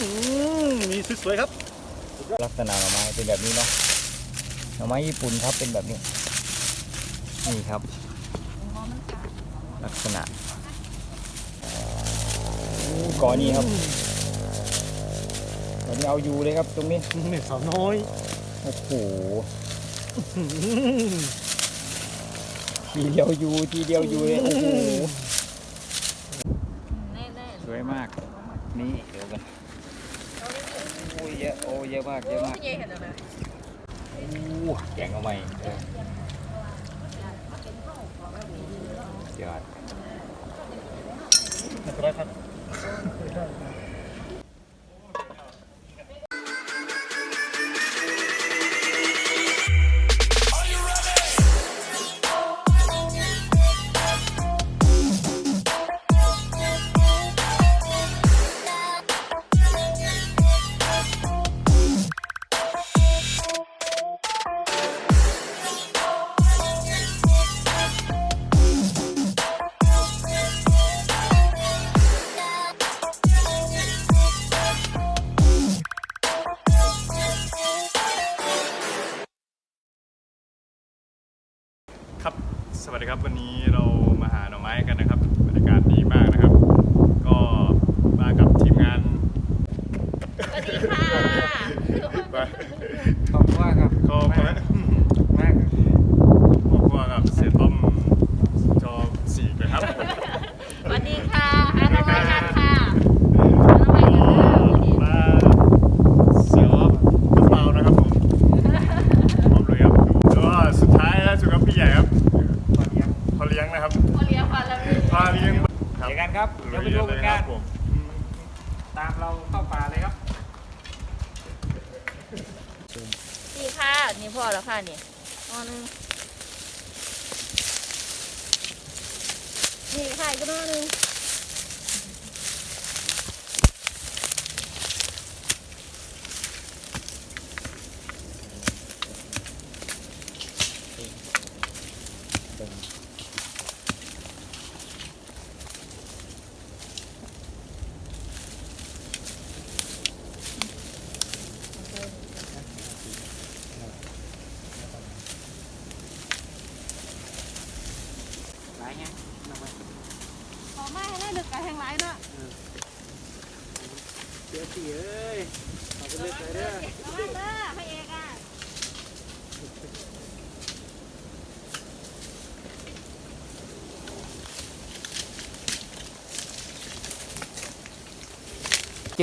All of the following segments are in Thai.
อืมมีสวยๆครับ ลักษณะหน่อไม้เป็นแบบนี้เนาะหน่อไม้ญี่ปุ่นครับเป็นแบบนี้ นี่ครับ ลักษณะอู้ก่อนี้ครับก่อนนี้เอาอยู่เลยครับตรงนี้นี่สาวน้อยโอ้โหอืมทีเดียวอยู่ทีเดียวอยู่เลยโอ้โหแน่สวยมากนี่ เดี๋ยวกันโอ้ยเยอะโอ้เยอะมากเยอะมากๆเย่เห็นแล้วนะอู้แกงเอาใหม่เออยอดสวยครับครับ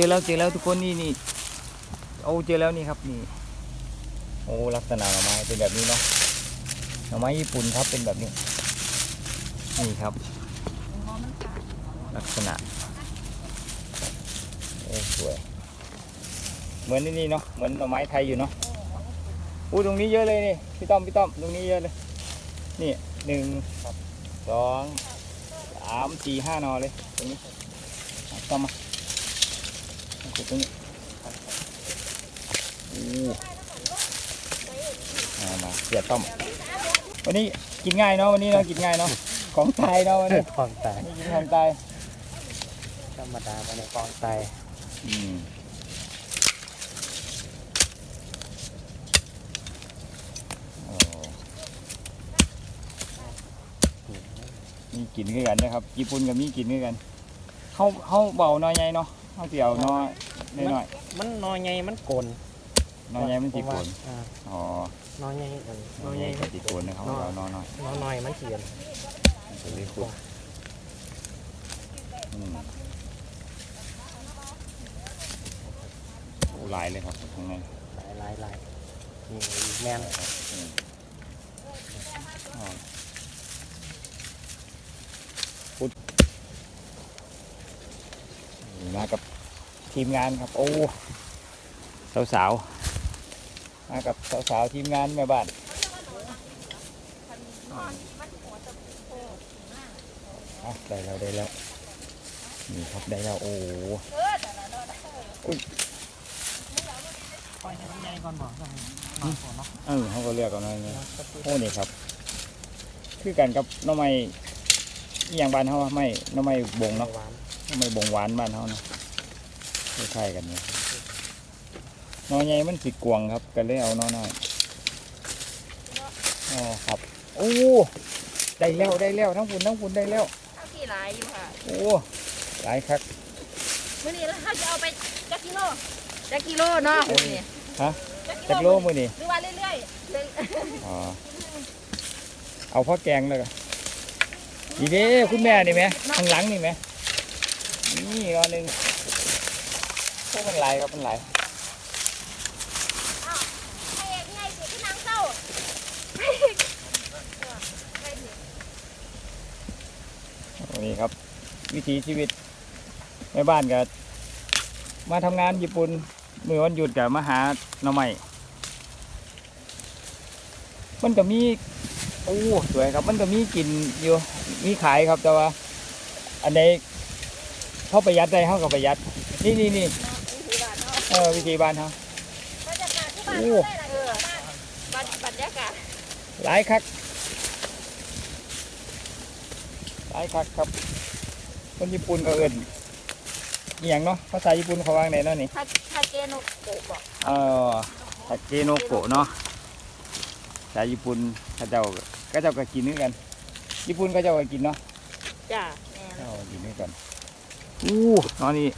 จอแล้วเจอแล้วทุกคนนี่นี่โอ้เจอแล้วนี่ครับนี่โอ้ลักษณะหน่อไม้เป็นแบบนี้เนาะหน่อไม้ญี่ปุ่นครับเป็นแบบนี้ นี่ครับ ลักษณะโอ้สวย เหมือนนี่นี่เนาะเหมือนหน่อไม้ไทยอยู่เนาะอู้ตรงนี้เยอะเลยนี่พี่ต้อมพี่ต้อมตรงนี้เยอะเลย นี่หนึ่งสองสามสี่ห้านอเลยตรงนี้ต้อมมา ขุดตรงนี้อู้เอามาเสียต้อม วันนี้กินง่ายเนาะวันนี้เนาะกินง่ายเนาะของตายเนาะวันนี้ความแตกนี่กินของตายธรรมดาไปในกองไตอืมโอ้มีกินด้วยกันนะครับ ญี่ปุ่นกับมีกินด้วยกันเขาเขาเบาน้อยใหญ่เนาะ เขาเสียวน้อยน้อยมันนอยไงมันโกนๆน้อยใหญ่มันติโกนอ่าอ๋อนอยไงมันนน้ออยยใหไงญ่มันติโกนนะครับเราน้อยน้อยน้อยน้อยมันเขียนๆจะได้ขุดอืมโอ้หลายเลยครับข้างในลายลายลายนี่แมนอืมอ๋อพุดนี่ มากับทีมงานครับ โอ้สาวๆมากับสาวๆทีมงานแม่บ้านอะได้แล้วได้แล้วนี่ครับได้แล้วโอ้โหปล่อยให้มันใหญ่ก่อนบอกต้องก่อนเนาะเออเขาก็เลือกเอาหน่อยนึงโอ้นี่ครับ คือกันกับหน้อไม้อหย่างบ้านเขาอะไม่หน้อไม้บงเนาะหวานหน้อ ไม้บงหวานบ้านเขาเนาะคล้ายๆกันเนี่ยนอใหญ่มันสิกวงครับก็เลยเอานอน้อยอ๋อครับโอ้ได้แล้วได้แล้วทั้งปุ่นทั้งปุ่นได้แล้วข้าวที่หลายอยู่ค่ะโอ้หลายคักมื้อนี้เราจะเอาไปจักกิโลจักกิโลเนาะมื้อนี้ฮะจักจักโลมือนี่หรือว่าเรื่อยๆเรื่อยอ๋อเอาพ่อแกงเลยดีเด้คุณแม่นี่ไหมข้างหลังนี่ไหม นี่รอหนึ่งพวกมันหลายครับมันหลายให้ให้สิพี่นางเศร้านี่ครับ วิถีชีวิตในบ้านก็มาทำงานญี่ปุ่นมือวันหยุดกับมาหาหน่อไม้มันก็มีโอ้สวยครับ มันก็มีกินอยู่มีขายครับแต่ว่า อันใด เขาประหยัดได้เขาก็ประหยัด นี่นี่นี่เออวิธีบ้านเขาบรรยากาศที่บ้านโอ้ได้ล่ะเออบ้านบรรยากาศหลายคักหลายคักครับ คนญี่ปุ่นก็เอินอหย่างเนาะภาษาญี่ปุ่นเขาว่าไงเนาะนี่ทาทาเกโนะโกะบอกเออทาเกโนโกะเนาะภาษาญี่ปุ่นเขาเจ้าก็เจ้าก็กินด้วยกัน ญี่ปุ่นเขาเจ้าก็กินเนาะจ้าแม่นเจ้าก็กินด้วยกัน อู้เนอนนี่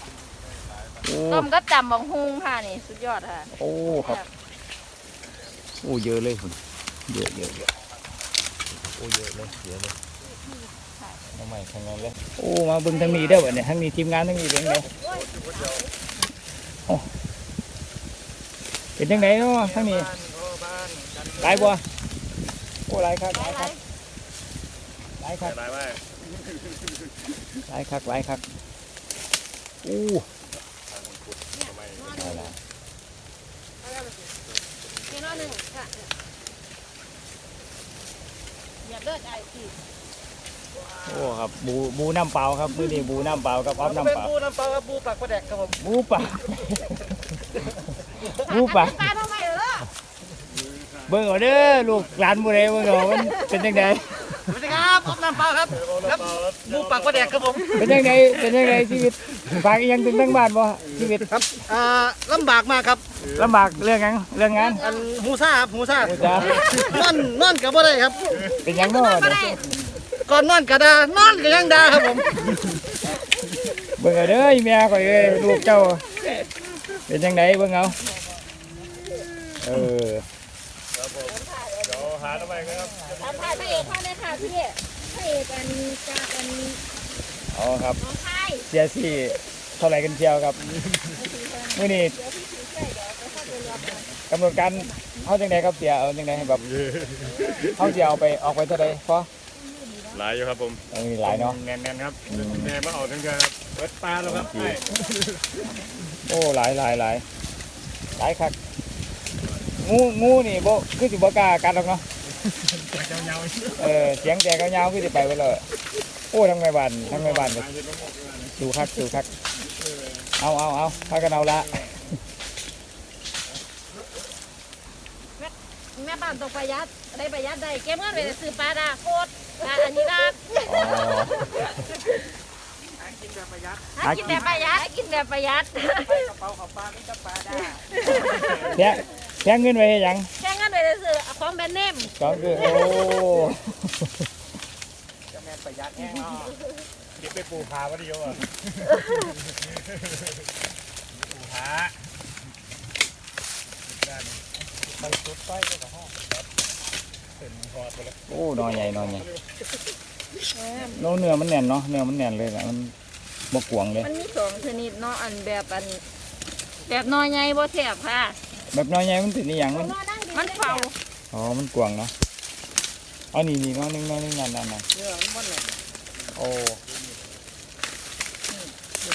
โอ้ต้มก็จำบังฮุงค่ะนี่สุดยอดค่ะโอ้ครับโอ้เยอะเลยคุณเยอะเยอะเยอะโอ้เยอะเลยเยอะเลยน้องใหม่ทางนั้นเลยโอ้มาเบิ่งทางนี้ได้อวะเนี่ยทางนี้ทีมงานทางนี้เป็นไงโอ้เป็นยังไงเนาะทางนี้หลายบัวโอ้หลายครับหลายครับหลายครับหลายมากหลายครับหลายครับ อู้หลายหลายเกโนหนึ่งค่ะอย่าเลิศไอ้พี่โอ้ครับบูบูน้ำเปล่าครับมื้อนี้บูน้ำเปล่ากับอ้อมน้ำเป็นเปล่าบูน้ำเปล่ากับบูปากประแดกครับผมบูปากบูปาปลาทำไมเหรอ เบิ่งเอาเด้อลูกหลานบ่ได้เบิ่งเอามันเป็นจังไดสวัสดีครับผมน้ำปลาครับครับปูปากปลาแดกครับผมเป็นจังไดเป็นจังไดชีวิตฝากอีหยังถึงทางบ้านบ่ชีวิตครับอ่าลำบากมากครับลำบากเรื่องหยังเรื่องงานอันหูซ่าครับหูซ่าโอ้จ้านอนนอนกับบ่ได้ครับ เป็นหยังเนาะไม่เด้อได้ก่อนนอนกระดานอนก็ยังดาครับผมเบิ่งเอาเด้ออีแม่ข่อยเอ้ยลูกเจ้า เป็นจังไดเบิ่งเอาเออ เดี๋ยวหาทำไมครับทำพายพระเอกเข้าเลยค่ะพี่พระเอกอันจากอันอ๋อครับน้องไทยเสียสี่เท่าไหร่กันเชียวครับมื้อนี้กำหนดการเฮาจังไดครับเสียเอาจังไดให้แบบเฮาสิเอาไปออกไปเท่าใดพอหลายอยู่ครับผมเอามีหลายเนาะแน่นๆครับแม่มาเอาทั้งเดือนครับเปิดปลาแล้วครับใช่โอ้หลายหลายหลายหลายคักงูงูนี่บ่คือสิบ่กล้ากัดหรอกเนาะ เจ้าเงาเออเสียงแต่ก็ยาวคือสิไปไปเลยโอ้ทางในบ้านทางในบ้านก็ดูคักดูคักเอาเอาเอาพากันเอาละแม่บ้านต้องประหยัดได้ประหยัดได้เก็บเงินไปซื้อปลาดาโคตรปลาอันนี้ดาอ๋อหากินแบบประหยัดหากินแบบประหยัดกระเป๋าของปลาไม่จะปลาได้แท้แท้เงินไว้ให้หยังแค่เงิน ไปซื้อของแบรนด์เนมสองคือโอ้จะแม่นประหยัดแห้งเนาะเดี๋ยวไปปูผาวะดิโยอะปูผามันสุดไฟเลยเหรอห้องเป็นคอดไปแล้วโอ้นอนใหญ่นอนใหญ่โน้เนื้อมันแน่นเนาะเนื้อมันแน่นเลยนะมันบกกวงเลย มันมีสองชนิดเนาะอันแบบอัน แบบน้อยใหญ่บ่แทบค่ะ แบบน้อยใหญ่มันติดนี่ยังมัน มันเฝ้าอ๋อ มันกวงเนาะเอ๋อนี่นี่น้อยหนึงน้อยหนึงนั่นนั่นนั่นเนื้อมันมันเนี่ยโอ้โอ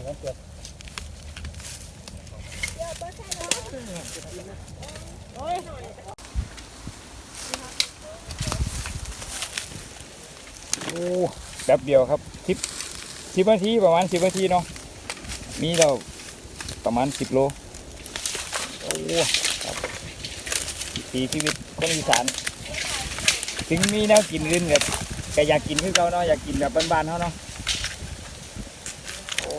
้แป๊บเดียวครับทริปสิบนาทีประมาณสิบนาทีเนาะมีเราประมาณสิบโลโอ้ครับสีชีวิตคนอีสานถึงมีแนวกินอื่นแบบก็อยากกินคือเขาเนาะอยากกินแบบบ้านๆเขาเนาะโอ้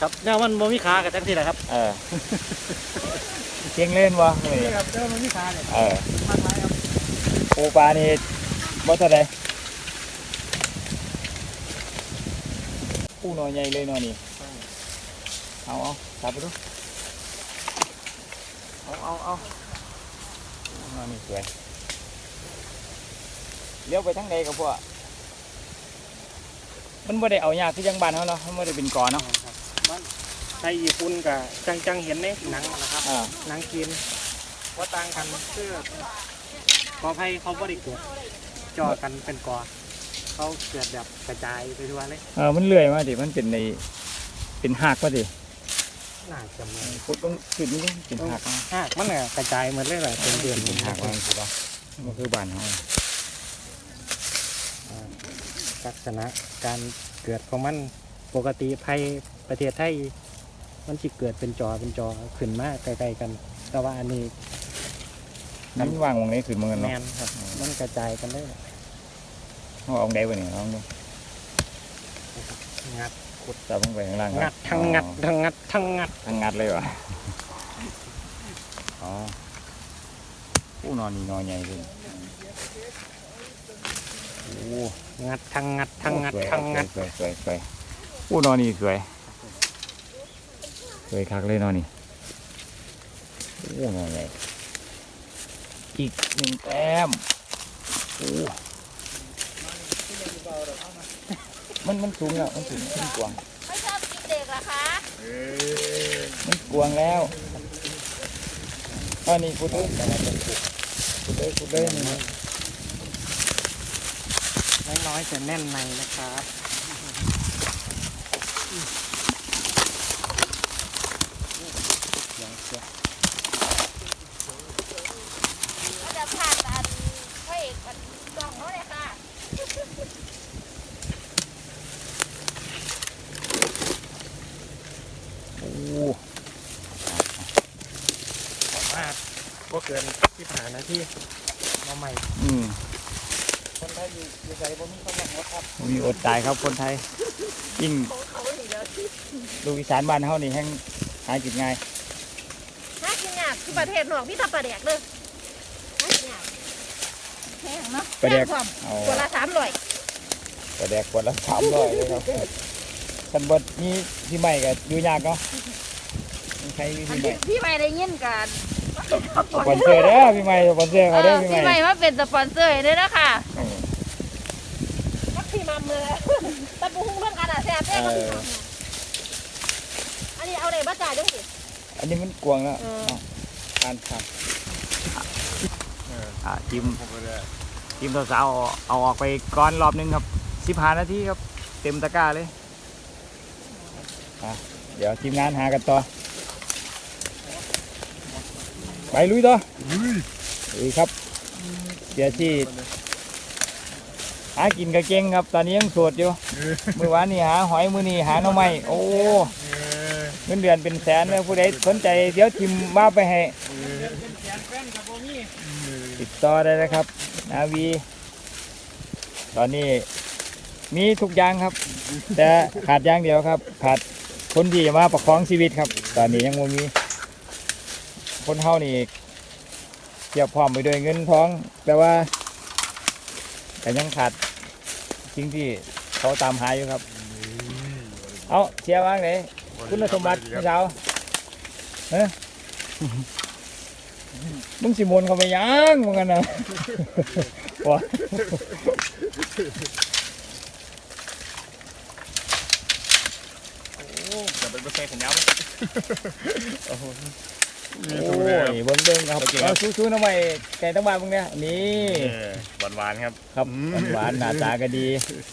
ครับเนี่ยมันบ่มีขากับจังที่แหละครับเออเชียงเล่นวะเออนี่ครับเนี่ยมันมีขาเนี่ยเออมันไรครับปูปลานี่บ่เท่าใด ปูหน่อยใหญ่เลยหน่อยนี่เอาเอาจับไปดูเอาเอาเอาหน่อยนี่สวยเลี้ยวไปทางใดกับพวกมันบ่ได้เอายากที่จังบ้านเขาเนาะมันบ่ได้เป็นกอเนาะมันไทยญี่ปุ่นกับจังจังๆเห็นในหนังนะครับอ่าหนังจีนว่าต่างกันคือขออภัยเขาบ่ได้เกิดจ่อกันเป็นกอ เขาเกิดแบบกระจายไปทั่วเลยเออมันเลื่อยมาดิมันเป็นในเป็นหักมาดิน่าจะมีพุดต้องขึ้นนี่เป็นหักมาหากมันน่ะกระจายหมดเลยแหละเป็นเดือนเป็นหักมาคือว่ามันคือบ้านเขาลักษณะการเกิดของมันปกติภัยประเทศไทยมันจะเกิดเป็นจอเป็นจอขึ้นมาใกล้ๆกัน แต่ว่าอันนี้น้ำวางวงนี้ขึ้นเมืองแมเนาะนครับมันกระจายกันได้ เขาเอาได้บ่เนี่ยลองดูงัดจับลงไปข้างล่างครับงัดทั้งงัดทั้งงัดทั้งงัดทั้งงัดเลยวะอ๋อผู้นอนนี่นอนใหญ่เลยโอ้งัดทั้งงัดทั้งงัดสวยทั้งงัดสวยสวยสวยผู้นอนนี่สวยสวยคักเลยนอนนี่โอ้นอนใหญ่อีกหนึ่งแต้มโอ้ มันมันสูงแล้วมันสูงมันกวางไม่ชอบกินเด็กเหรอคะมันกวางแล้วอันนี้พูดเลยพูดเลยพูดเลยนี่น้อยๆจะแน่นในนะครับ ก็จะผ่านอันพระเอกมันกล่องเขาเลยค่ะ โอ้ มาก็ เกินที่ผ่านนาที่มาใหม่ อืมคนไทยอยู่อยู่ใจบ่มีความหวังว่าครับมีอดตายครับคนไทยยิ่งลูกอีสานบ้านเฮานี่แห้งหากินง่ายน่ากินยากคือประเทศนอกพี่ทำปลาแดกเลยน่ากินยากแพงเนาะปลาแดกพงความเอาตัวละสามร้อยปลาแดกขวดละสามร้อยเลยครับคันบดมีพี่ใหม่ก็อยู่ยากเนาะมีใครมีอันพี่ใหม่ที่พี่ใหม่ได้ยินกัน สปอนเซอร์เด้อพี่ใหม่สปอนเซอร์เขาเด้อพี่พี่ใหใหม่ม่มาเป็นสปอนเซอร์ให้ด้วยนะค่ะเออมักพี่มัมเลยตะปูหุ้งเรื่องกันอะแซ่บแซ่บก็พี่มัมเนี่ยอันนี้เอาอะไรมาจ่ายด้วยสิอันนี้มันกวางแล้วเออเอาทานครับอ่าจิ้มผมก็ได้ทีมสาวๆเอาเอาออกไปก่อนรอบหนึงครับสิบหานาทีครับ เต็มตะกร้าเลยอะเดี๋ยวทีมงานหากันต่อ ไปลุยต่อลุยครับเสียที่หากินกระเก่งครับ ตอนนี้ยังโสดอยู่มือวานนี่หาหอยมือนี่หาหน่อไม้โอ้เออเงินเดือนเป็นแสนเลยผู้ใดสนใจเดี๋ยวทีมมาไปให้ติดต่อได้นะครับ นาวี ตอนนี้มีทุกอย่างครับ แต่ขาดอย่างเดียวครับ ขาดคนที่จะมาประคองชีวิตครับ ตอนนี้ยังไม่มี คนเฮานี่เทียบพร้อมไปด้วยเงินทอง แต่ว่าแต่ยังขาดสิ่งที่เขาตามหาอยู่ครับ เอาเชียร์ว่างไหนคุณสมบัติพี่สาวเฮ้ยมึงสิมนต์เขาไปยังมึงกันนะวะจะเป็นเปอร์เซ็นต์ของย้ำโอ้ ยเบิ้งเบิ้งครับเอาสู้ๆนะไว้ไก่ตั้งบ้านมึงเนี่ยนี่หวานหวานๆครับครับหวานๆหน้าตาก็ดี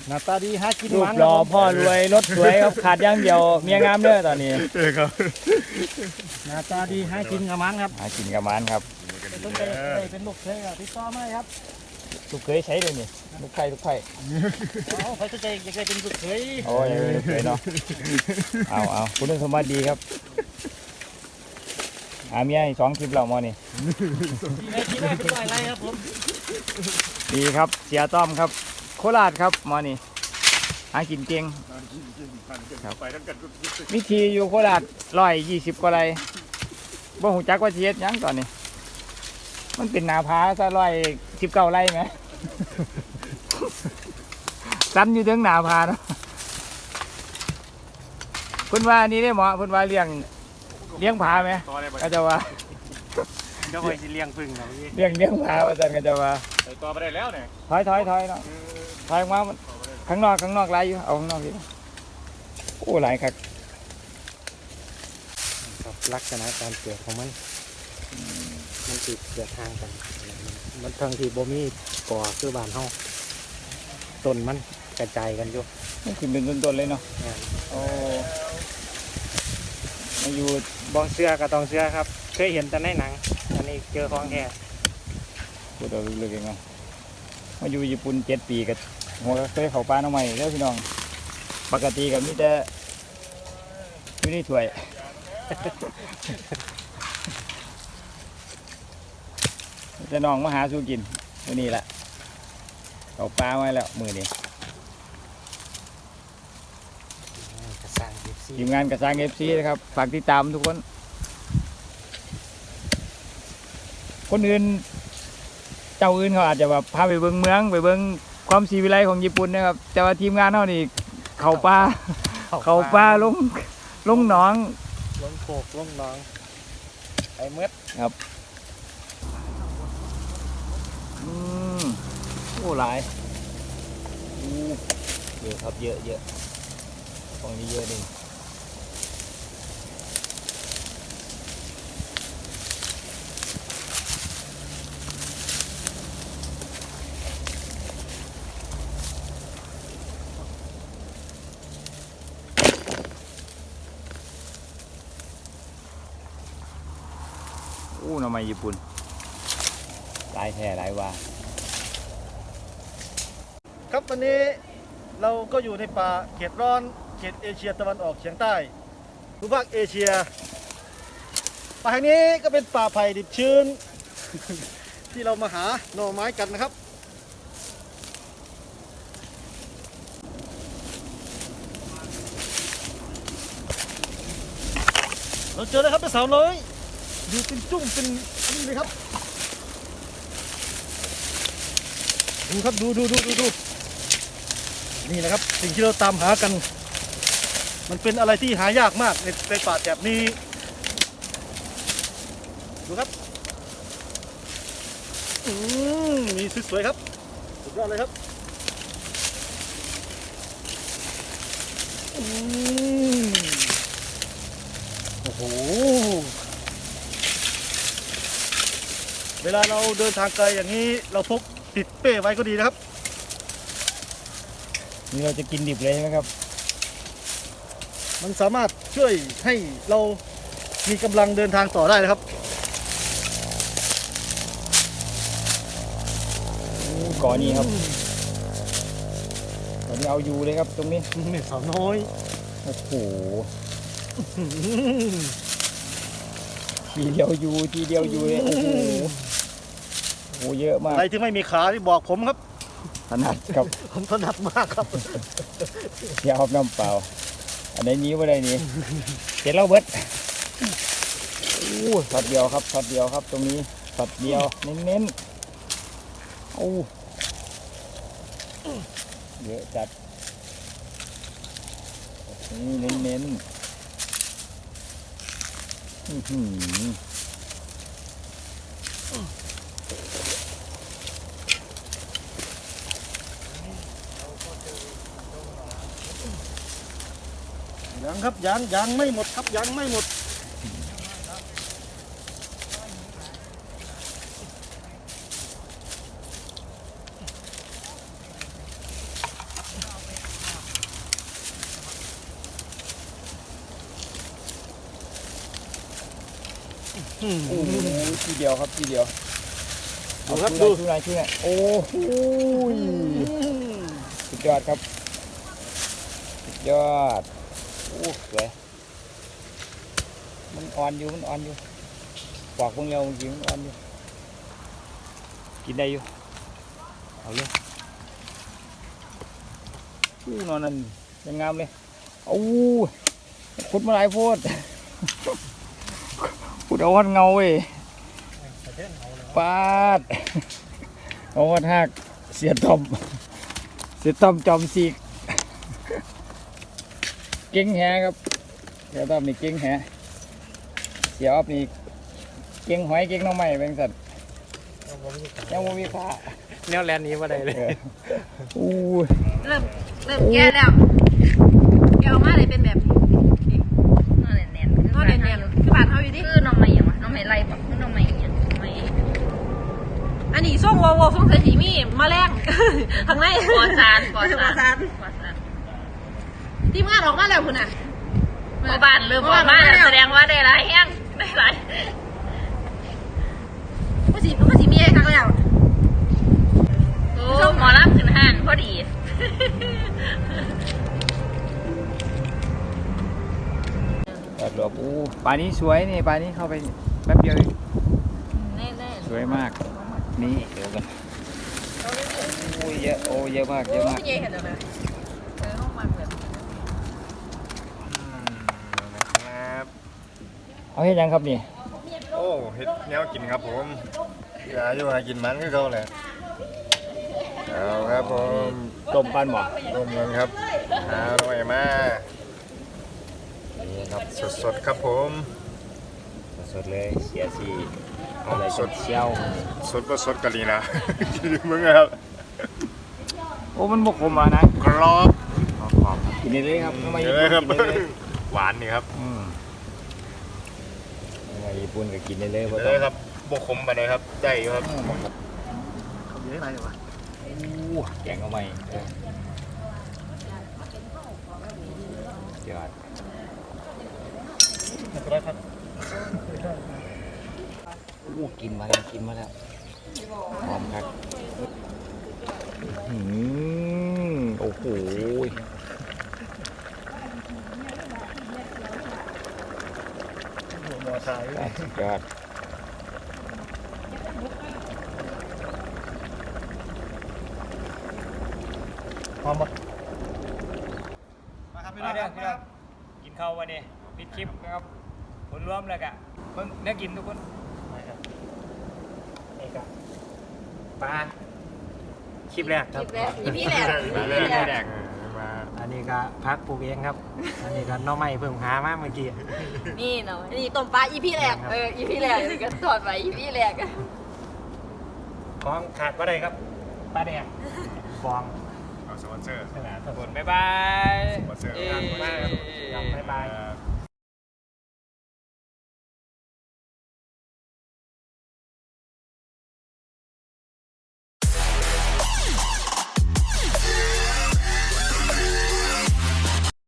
หน้าตาดีหากินรูหปวานหล่อพ่อรวยรถสวยครับขาดอย่างเดียวเมียงามเด้อตอนนี้เออครับหน้าตาดีหากินกับมันครับหากินกับมันครับต้นไปเป็นลูกเทยติดต่อมาเลยครับลูกเคยใช้เลยนี่ลูกไข่ลูกไข่เอาเขาจะใจจะเคยเป็นสุดเคยโอ้ยลูกเคยเนาะเอาเอาคุณสมบัติดีครับ อาเมียให้สองคลิปเรามอนี่ที่ไหนที่ไหนเป็นต่อยไรครับผมดีครับเสียต้อมครับ โคราชครับมอนี่หากินเก่งครับไปทั้งกันวิธีอยู่โคราชร้อยยี่สิบกว่าไรบ่หูจักว่าสิเฮ็ดหยังตอนนี้ มันเป็นหนาผาซะร้อยสิบเก้าไรไหมสันอยู่ถึงหนาผาเนาะเพิ่นว่าอันนี้ได้หมอเพิ่นว่าเลี้ยง เลี้ยงผาไหมต่อได้ไปก็จะว่าเดี๋ยวคอยสิเลี้ยงพึ่งเอาพี่เลี้ยงเลี้ยงผาว่าซั่นก็จะว่าไปต่อไปได้แล้วเนี่ยถอยถอยถอยเนาะถอยออกมามันข้างนอกข้างนอกหลายอยู่เอาข้างนอกดีกว่าโอ้หลายคักครับลักษณะการเกิดของมัน มันติดเกิดทางกัน มันทั้งที่บ่มีก่อคือบ้านเฮาต้นมันกระจายกันอยู่มันขึ้นเป็นต้นๆเลยเนาะเนี่ยโอ้ มาอยู่บองเสื้อก็ต้องเสื้อครับ เคยเห็นแต่ในหนัง อันนี้เจอของแท้พูดเอาลึกเองเนาะมาอยู่ญี่ปุ่นเจ็ดปีกับหัวก็เคยเข้าป่าหน้องใหม่แล้วพี่น้อง ปกติกับมีแต่อยู่ในถ้วยจะน้องมาหาสู้กินมื้อนี้แหละเข้าป่าไว้แล้วมือนี้ กระสังยิบซี ทีมงานกระซังเอฟซีนะครับ ฝากติดตามทุกคน คนอื่น เจ้าอื่นเขาอาจจะแบบพาไปเบิ่งเมือง ไปเบิ่งความสีวิไลของญี่ปุ่นนะครับ แต่ว่าทีมงานเขานี่เขาป่าเขาป่าลงลงหนอง ลงโขกลงหน้องไอ้เมื่ออืมโอ้หลายอู้เยอะครับเยอะเยอะของนี้เยอะดิ ม้ญี่ปุ่นหลายแท่หลายว่า ครับวันนี้เราก็อยู่ในป่าเขตร้อนเขตเอเชียตะวันออกเฉียงใต้ภูมิภาคเอเชียป่าแห่งนี้ก็เป็นป่าไผ่ดิบชื้น ที่เรามาหาหน่อไม้กันนะครับ เราเจอแล้วครับเป็นสาวน้อย อยู่เป็นจุ้งเป็นนี่เลยครับ ดูครับดูดูดูดูดูนี่นะครับ สิ่งที่เราตามหากัน มันเป็นอะไรที่หายากมากในในป่าแถบนี้ ดูครับอืมมีสวยๆครับสุดยอดเลยครับอืมโอ้โห เวลาเราเดินทางไกลอย่างนี้เราพกติดเป้ไว้ก็ดีนะครับ นี่เราจะกินดิบเลยใช่ไหมครับ มันสามารถช่วยให้เรามีกำลังเดินทางต่อได้นะครับก่อนนี้ครับก่อนนี้เอาอยู่เลยครับตรงนี้นี่สาวน้อยโอ้โหทีเดียวอยู่ทีเดียวอยู่เลยโอ้โห โอ้โหเยอะมาก อะไรที่ไม่มีขาที่บอกผมครับถนัดครับผมถนัดมากครับอย่าเอาน้ำเปล่า อันไหนนี้ว่าได้นี่เสร็จแล้วเบิดอู้ช็อตเดียวครับช็อตเดียวครับ ตรงนี้ช็อตเดียวเน้นๆโอ้เยอะจัดนี่เน้นๆอื้อหือ ยังครับยังยังไม่หมดครับยังไม่หมดโอ้โหทีเดียวครับทีเดียวดูครับดูช่วยหน่อยช่วยหน่อยโอ้โหสุดยอดครับสุดยอด โอ้สวยมันอ่อนอยู่มันอ่อนอยู่ปอกเบิ่งแล้วจริงมันอ่อนอยู่กินได้อยู่เอาเลยอู้นอนนั่นยังงามเลยโอ้ขุดมาหลายโพดขุดเอาวันเงาเว้ยปาดโอ้โหหักเสียตอมเสียตอมจอมสีก เก่งแฮครับเสียตอมนี่เก่งแฮเสียออฟนี่เก่งหอยเก่งหน้องใหม่เป็นสัตว์ยังบ่มีขาแนวแลนด์นี้มาได้เลยเอออู้ยเริ่มเริ่มแก่แล้วแกออกมาเลยเป็นแบบนี้นอนแน่นๆนอนเนียนๆคือบ้านเขาอยู่ดิคือน้องใหม่ยังวะน้องใหม่ไล่บอกคือน้องใหม่ยังไม่อันนี้ส่งวอวส่งใส่สีมีแมาแรงข้างในปอดสารปอดปอดสาสารรปอดสาร ทีมงานออกมาแล้วคุณน่ะพอบ้านเริ่มออกมาแล้วแสดงว่าได้หลายแห้งได้หลายมันสีมันสีมีอะไรครั้งแล้วโอ้หมอรับขึ้นห้านพอดีตัดหลบอู้ปลานี้สวยนี่ปลานี้เข้าไปแป๊บเดียวเองแน่สวยมาก นี่เดี๋ยวกันโอ้ยเยอะโอ้เยอะมากเยอะมาก พี่เยเห็นแล้วนะ ๆเออห้องมันแบบ ครับ เอาให้ยังครับนี่โอ้เห็ดแนวกินครับผมอย่าอยู่หากินมันคือเขาแหละเอาครับผมต้มปันบ่ร่วมกันครับหาหน่อยมานี่ครับสดๆครับผมสดเลยเสียสีเอาสดเชี่ยวสดก็สดกันดีนะกินมึงครับโอ้มันบกคมอะนะกรอบขอบกินได้เลยครับทำไมเยญี่อะคปุ่รับนกินได้เลยหวานนี่ครับ อืมทำไมญี่ปุ่นก็กินได้เลยบ่เยต้องอะครับบกขมไปเลยครับใจอยู่ครับอยู่ที่ไหนวะอู้แกงเอาใหม่เออยอดร้อยพันอู้กินมาแล้วกินมาแล้วหอมครับอืมโอ้โห หมอชายสุดยอดหอมปะมาเด้อพี่น้องกินข้าววันนี้ปิดคลิปนะครับผลรวมแล้วกะเพิ่งเนื้อกินทุกคนนี่ก็ปลาคลิปแรกครับอีพี่แหละมาเลยแดก อันนี้ก็พักปลูกเองครับ อันนี้ก็หน้องใหม่เพิ่งหามาเมื่อกี้ นี่เนาะอันนี้ต้มปลาอีพี่แหลกเอออีพี่แรกนี่ก็ถอดไปอีพี่แรกของขาดก็ได้ครับปลาแดงฟองเอาสปอนเซอร์ ขนาดทุกคนบ๊ายบายสปอนเซอร์ เอ้งาน